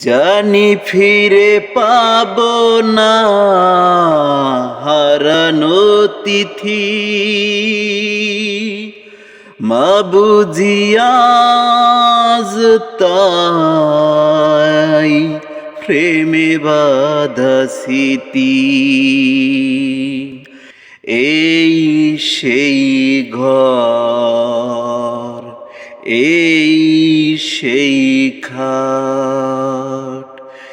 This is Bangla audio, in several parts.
জানি ফিরে পাব না, হারানো তিথি। মা বুঝিয়াজ তাই প্রেমে বাধা স্মৃতি। এই সেই ঘর, এই সেই খাট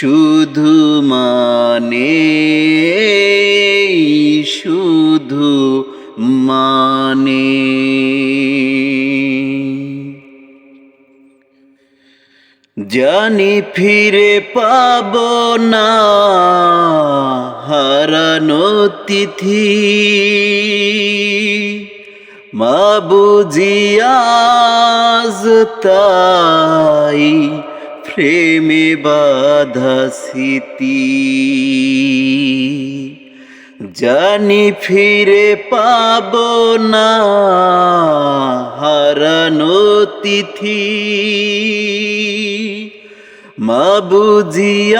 শুধু মানে শুধু মানে জানি ফিরে পাব না হারানো তিথি মা বুঝিয়াজ তাই প্রেমে বাধা স্মৃতি। জানি ফিরে পাব না হারানো তিথি। মা বুঝিয়াজ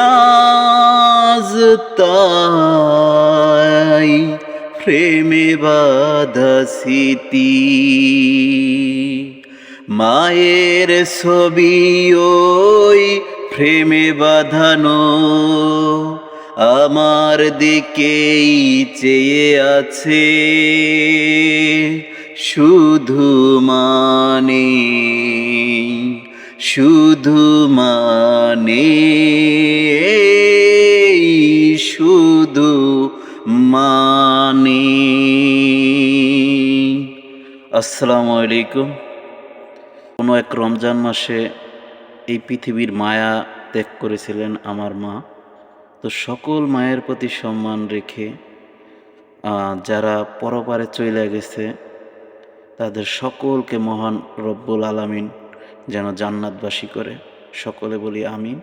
তাই প্রেমে বাধা স্মৃতি। মায়ের ছবি ওই প্রেমে বাঁধানো। আমার দিকেই চেয়ে আছে শুধু মানে শুধু মানে শুধু মানে। আসসালামু আলাইকুম। কোনো এক রমজান মাসে এই পৃথিবীর মায়া ত্যাগ করেছিলেন আমার মা। তো সকল মায়ের প্রতি সম্মান রেখে যারা পরপারে চলে গেছে, তাদের সকলকে মহান রব্বুল আলামিন যেন জান্নাতবাসী করে। সকলে বলি আমিন।